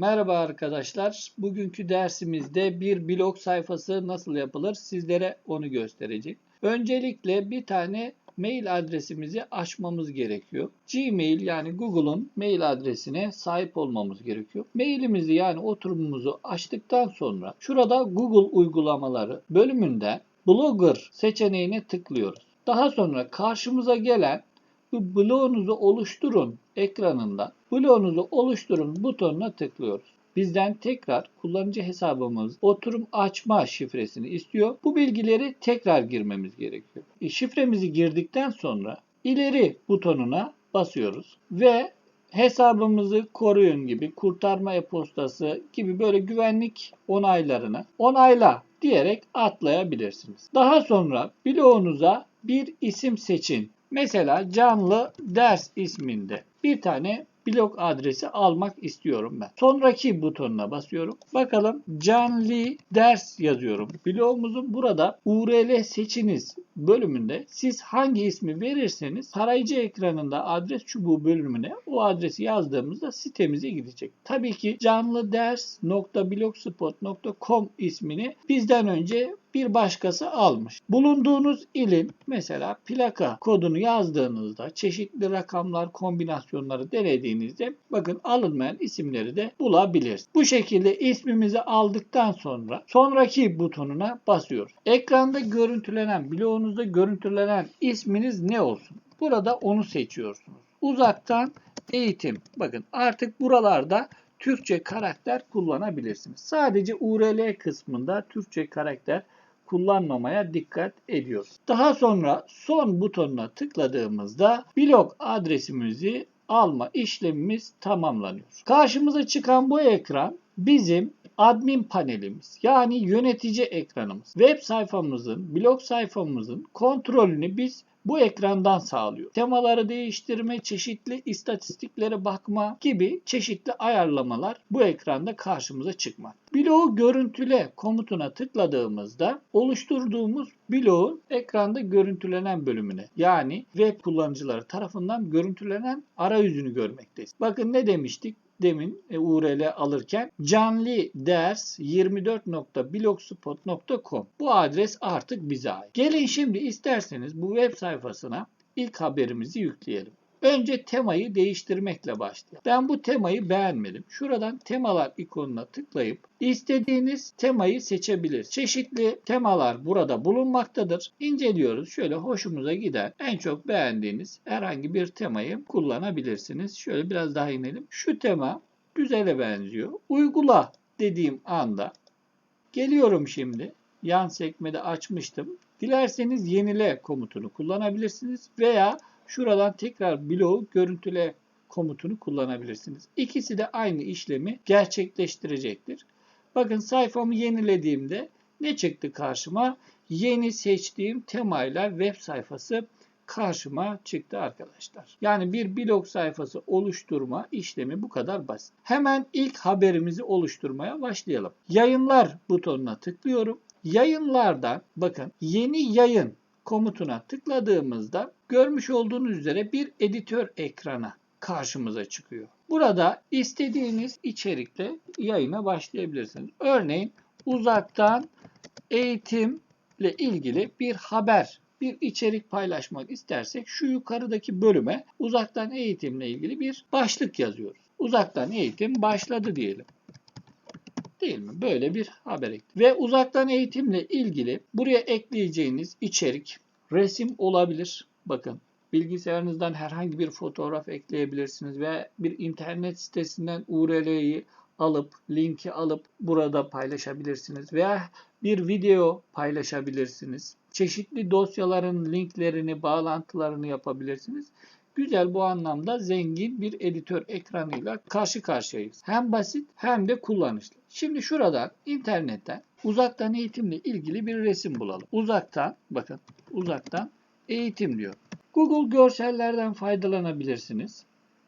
Merhaba arkadaşlar. Bugünkü dersimizde bir blog sayfası nasıl yapılır sizlere onu göstereceğim. Öncelikle bir tane mail adresimizi açmamız gerekiyor. Gmail yani Google'un mail adresine sahip olmamız gerekiyor. Mailimizi yani oturumumuzu açtıktan sonra şurada Google uygulamaları bölümünde Blogger seçeneğine tıklıyoruz. Daha sonra karşımıza gelen bu bloğunuzu oluşturun ekranında bloğunuzu oluşturun butonuna tıklıyoruz. Bizden tekrar kullanıcı hesabımız oturum açma şifresini istiyor. Bu bilgileri tekrar girmemiz gerekiyor. E, şifremizi girdikten sonra ileri butonuna basıyoruz ve hesabımızı koruyun gibi kurtarma e-postası gibi böyle güvenlik onaylarını onayla diyerek atlayabilirsiniz. Daha sonra bloğunuza bir isim seçin. Mesela canlı ders isminde bir tane blog adresi almak istiyorum ben. Sonraki butonuna basıyorum. Bakalım canlı ders yazıyorum. Blogumuzun burada URL seçiniz bölümünde siz hangi ismi verirseniz tarayıcı ekranında adres çubuğu bölümüne o adresi yazdığımızda sitemize gidecek. Tabii ki canlı ders.blogspot.com ismini bizden önce bir başkası almış. Bulunduğunuz ilin mesela plaka kodunu yazdığınızda çeşitli rakamlar kombinasyonları denediğinizde bakın alınmayan isimleri de bulabilirsiniz. Bu şekilde ismimizi aldıktan sonra sonraki butonuna basıyoruz. Ekranda görüntülenen, bloğunuzda görüntülenen isminiz ne olsun? Burada onu seçiyorsunuz. Uzaktan eğitim. Bakın artık buralarda Türkçe karakter kullanabilirsiniz. Sadece URL kısmında Türkçe karakter kullanmamaya dikkat ediyoruz. Daha sonra son butonuna tıkladığımızda blog adresimizi alma işlemimiz tamamlanıyor. Karşımıza çıkan bu ekran bizim admin panelimiz yani yönetici ekranımız. Web sayfamızın, blog sayfamızın kontrolünü biz bu ekrandan sağlıyor. Temaları değiştirme, çeşitli istatistiklere bakma gibi çeşitli ayarlamalar bu ekranda karşımıza çıkmak. Bloğu görüntüle komutuna tıkladığımızda oluşturduğumuz bloğun ekranda görüntülenen bölümüne yani web kullanıcıları tarafından görüntülenen arayüzünü görmekteyiz. Bakın ne demiştik? Demin e, URL alırken canlı ders 24.blogspot.com bu adres artık bize ait. Gelin şimdi isterseniz bu web sayfasına ilk haberimizi yükleyelim. Önce temayı değiştirmekle başlayalım. Ben bu temayı beğenmedim. Şuradan temalar ikonuna tıklayıp istediğiniz temayı seçebilir. Çeşitli temalar burada bulunmaktadır. İnceliyoruz. Şöyle hoşumuza giden en çok beğendiğiniz herhangi bir temayı kullanabilirsiniz. Şöyle biraz daha inelim. Şu tema güzele benziyor. Uygula dediğim anda geliyorum şimdi. Yan sekmede açmıştım. Dilerseniz yenile komutunu kullanabilirsiniz veya Şuradan tekrar bloğu görüntüle komutunu kullanabilirsiniz. İkisi de aynı işlemi gerçekleştirecektir. Bakın sayfamı yenilediğimde ne çıktı karşıma? Yeni seçtiğim temayla web sayfası karşıma çıktı arkadaşlar. Yani bir blog sayfası oluşturma işlemi bu kadar basit. Hemen ilk haberimizi oluşturmaya başlayalım. Yayınlar butonuna tıklıyorum. Yayınlardan bakın yeni yayın komutuna tıkladığımızda görmüş olduğunuz üzere bir editör ekranı karşımıza çıkıyor. Burada istediğiniz içerikle yayına başlayabilirsiniz. Örneğin uzaktan eğitimle ilgili bir haber, bir içerik paylaşmak istersek şu yukarıdaki bölüme uzaktan eğitimle ilgili bir başlık yazıyoruz. Uzaktan eğitim başladı diyelim. Değil mi? Böyle bir haber ekledim. Ve uzaktan eğitimle ilgili buraya ekleyeceğiniz içerik resim olabilir. Bakın bilgisayarınızdan herhangi bir fotoğraf ekleyebilirsiniz ve bir internet sitesinden URL'yi alıp linki alıp burada paylaşabilirsiniz veya bir video paylaşabilirsiniz. Çeşitli dosyaların linklerini, bağlantılarını yapabilirsiniz. Güzel bu anlamda zengin bir editör ekranıyla karşı karşıyayız. Hem basit hem de kullanışlı. Şimdi şuradan internetten uzaktan eğitimle ilgili bir resim bulalım. Uzaktan bakın uzaktan eğitim diyor. Google görsellerden faydalanabilirsiniz.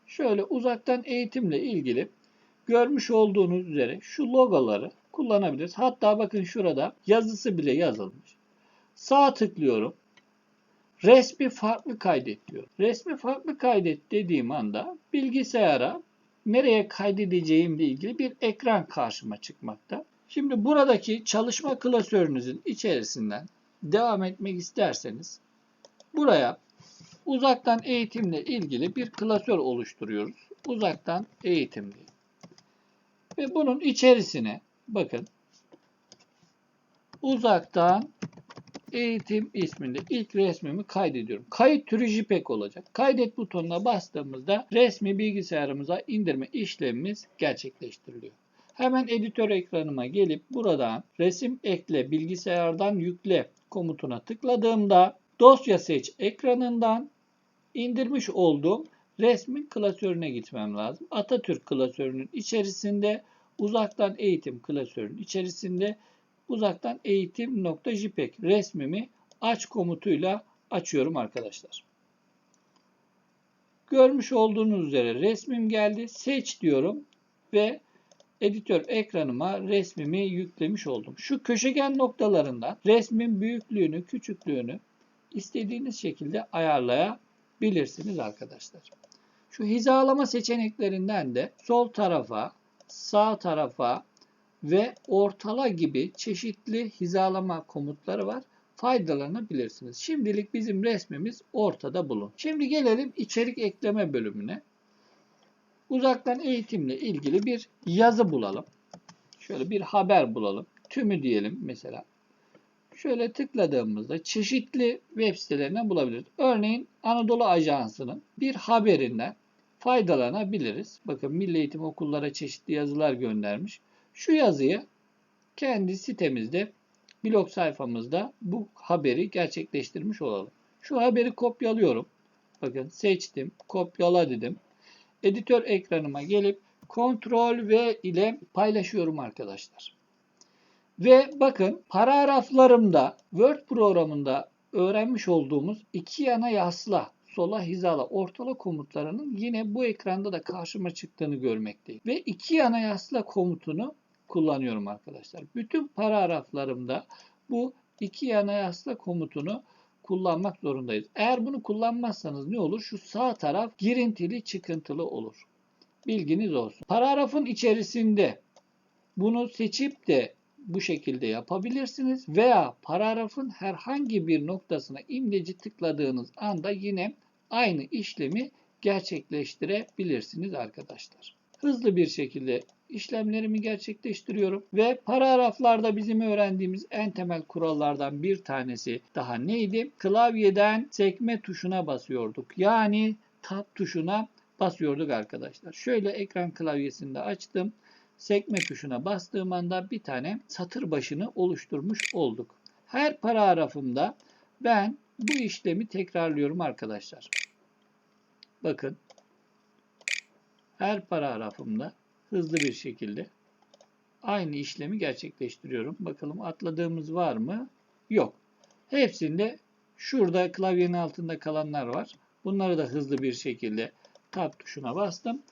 Şöyle uzaktan eğitimle ilgili görmüş olduğunuz üzere şu logoları kullanabiliriz. Hatta bakın şurada yazısı bile yazılmış. Sağ tıklıyorum. Resmi farklı kaydet diyor. Resmi farklı kaydet dediğim anda bilgisayara nereye kaydedeceğimle ilgili bir ekran karşıma çıkmakta. Şimdi buradaki çalışma klasörünüzün içerisinden devam etmek isterseniz buraya uzaktan eğitimle ilgili bir klasör oluşturuyoruz. Uzaktan eğitim diye. Ve bunun içerisine bakın uzaktan eğitim isminde ilk resmimi kaydediyorum. Kayıt türü JPEG olacak. Kaydet butonuna bastığımızda resmi bilgisayarımıza indirme işlemimiz gerçekleştiriliyor. Hemen editör ekranıma gelip buradan resim ekle bilgisayardan yükle komutuna tıkladığımda dosya seç ekranından indirmiş olduğum resmin klasörüne gitmem lazım. Atatürk klasörünün içerisinde uzaktan eğitim klasörünün içerisinde uzaktan eğitim.jpeg resmimi aç komutuyla açıyorum arkadaşlar. Görmüş olduğunuz üzere resmim geldi. Seç diyorum ve editör ekranıma resmimi yüklemiş oldum. Şu köşegen noktalarından resmin büyüklüğünü, küçüklüğünü istediğiniz şekilde ayarlayabilirsiniz arkadaşlar. Şu hizalama seçeneklerinden de sol tarafa, sağ tarafa ve ortala gibi çeşitli hizalama komutları var. Faydalanabilirsiniz. Şimdilik bizim resmimiz ortada bulun. Şimdi gelelim içerik ekleme bölümüne. Uzaktan eğitimle ilgili bir yazı bulalım. Şöyle bir haber bulalım. Tümü diyelim mesela. Şöyle tıkladığımızda çeşitli web sitelerinden bulabiliriz. Örneğin Anadolu Ajansı'nın bir haberinden faydalanabiliriz. Bakın Milli Eğitim okullara çeşitli yazılar göndermiş. Şu yazıyı kendi sitemizde blog sayfamızda bu haberi gerçekleştirmiş olalım. Şu haberi kopyalıyorum. Bakın seçtim, kopyala dedim. Editör ekranıma gelip Ctrl V ile paylaşıyorum arkadaşlar. Ve bakın paragraflarımda Word programında öğrenmiş olduğumuz iki yana yasla, sola hizala, ortala komutlarının yine bu ekranda da karşıma çıktığını görmekteyim. Ve iki yana yasla komutunu kullanıyorum arkadaşlar. Bütün paragraflarımda bu iki yana yasla komutunu kullanmak zorundayız. Eğer bunu kullanmazsanız ne olur? Şu sağ taraf girintili çıkıntılı olur. Bilginiz olsun. Paragrafın içerisinde bunu seçip de bu şekilde yapabilirsiniz veya paragrafın herhangi bir noktasına imleci tıkladığınız anda yine aynı işlemi gerçekleştirebilirsiniz arkadaşlar. Hızlı bir şekilde işlemlerimi gerçekleştiriyorum ve paragraflarda bizim öğrendiğimiz en temel kurallardan bir tanesi daha neydi? Klavyeden sekme tuşuna basıyorduk. Yani tab tuşuna basıyorduk arkadaşlar. Şöyle ekran klavyesinde açtım. Sekme tuşuna bastığım anda bir tane satır başını oluşturmuş olduk. Her paragrafımda ben bu işlemi tekrarlıyorum arkadaşlar. Bakın her paragrafımda hızlı bir şekilde aynı işlemi gerçekleştiriyorum. Bakalım atladığımız var mı? Yok. Hepsinde şurada klavyenin altında kalanlar var. Bunları da hızlı bir şekilde tab tuşuna bastım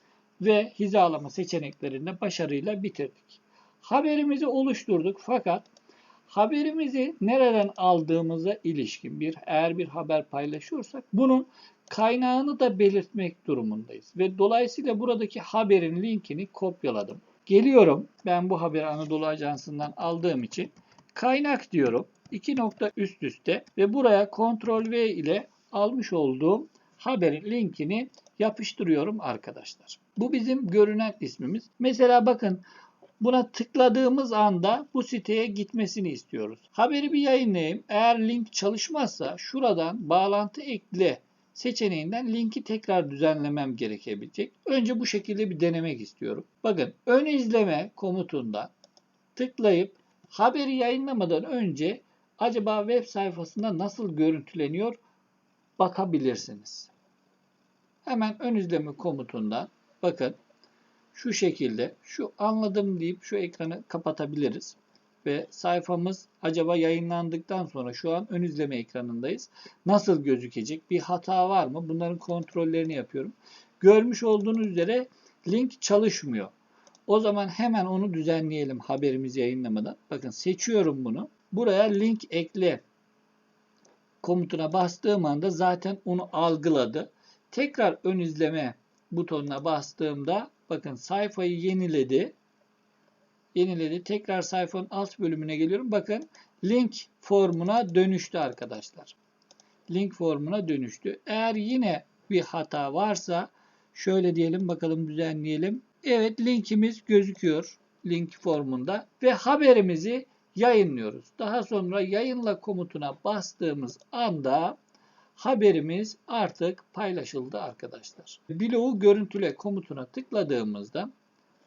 ve hizalama seçeneklerinde başarıyla bitirdik. Haberimizi oluşturduk fakat haberimizi nereden aldığımıza ilişkin bir eğer bir haber paylaşıyorsak bunun kaynağını da belirtmek durumundayız. Ve dolayısıyla buradaki haberin linkini kopyaladım. Geliyorum. Ben bu haberi Anadolu Ajansı'ndan aldığım için kaynak diyorum. İki nokta üst üste ve buraya Ctrl V ile almış olduğum haberin linkini yapıştırıyorum arkadaşlar. Bu bizim görünen ismimiz. Mesela bakın Buna tıkladığımız anda bu siteye gitmesini istiyoruz. Haberi bir yayınlayayım. Eğer link çalışmazsa şuradan bağlantı ekle seçeneğinden linki tekrar düzenlemem gerekebilecek. Önce bu şekilde bir denemek istiyorum. Bakın ön izleme komutundan tıklayıp haberi yayınlamadan önce acaba web sayfasında nasıl görüntüleniyor bakabilirsiniz. Hemen ön izleme komutundan bakın şu şekilde şu anladım deyip şu ekranı kapatabiliriz. Ve sayfamız acaba yayınlandıktan sonra şu an ön izleme ekranındayız. Nasıl gözükecek? Bir hata var mı? Bunların kontrollerini yapıyorum. Görmüş olduğunuz üzere link çalışmıyor. O zaman hemen onu düzenleyelim haberimizi yayınlamadan. Bakın seçiyorum bunu. Buraya link ekle komutuna bastığım anda zaten onu algıladı. Tekrar ön izleme butonuna bastığımda bakın sayfayı yeniledi. Yeniledi. Tekrar sayfanın alt bölümüne geliyorum. Bakın link formuna dönüştü arkadaşlar. Link formuna dönüştü. Eğer yine bir hata varsa şöyle diyelim bakalım düzenleyelim. Evet linkimiz gözüküyor link formunda ve haberimizi yayınlıyoruz. Daha sonra yayınla komutuna bastığımız anda haberimiz artık paylaşıldı arkadaşlar. Bloğu görüntüle komutuna tıkladığımızda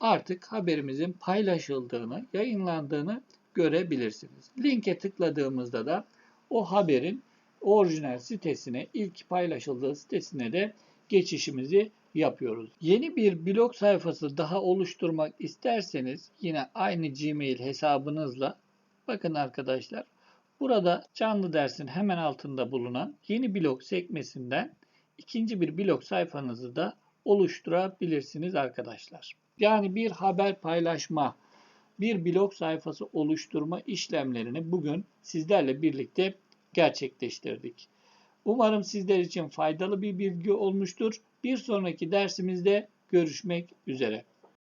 artık haberimizin paylaşıldığını, yayınlandığını görebilirsiniz. Linke tıkladığımızda da o haberin orijinal sitesine, ilk paylaşıldığı sitesine de geçişimizi yapıyoruz. Yeni bir blog sayfası daha oluşturmak isterseniz yine aynı Gmail hesabınızla bakın arkadaşlar burada canlı dersin hemen altında bulunan yeni blog sekmesinden ikinci bir blog sayfanızı da oluşturabilirsiniz arkadaşlar. Yani bir haber paylaşma, bir blog sayfası oluşturma işlemlerini bugün sizlerle birlikte gerçekleştirdik. Umarım sizler için faydalı bir bilgi olmuştur. Bir sonraki dersimizde görüşmek üzere.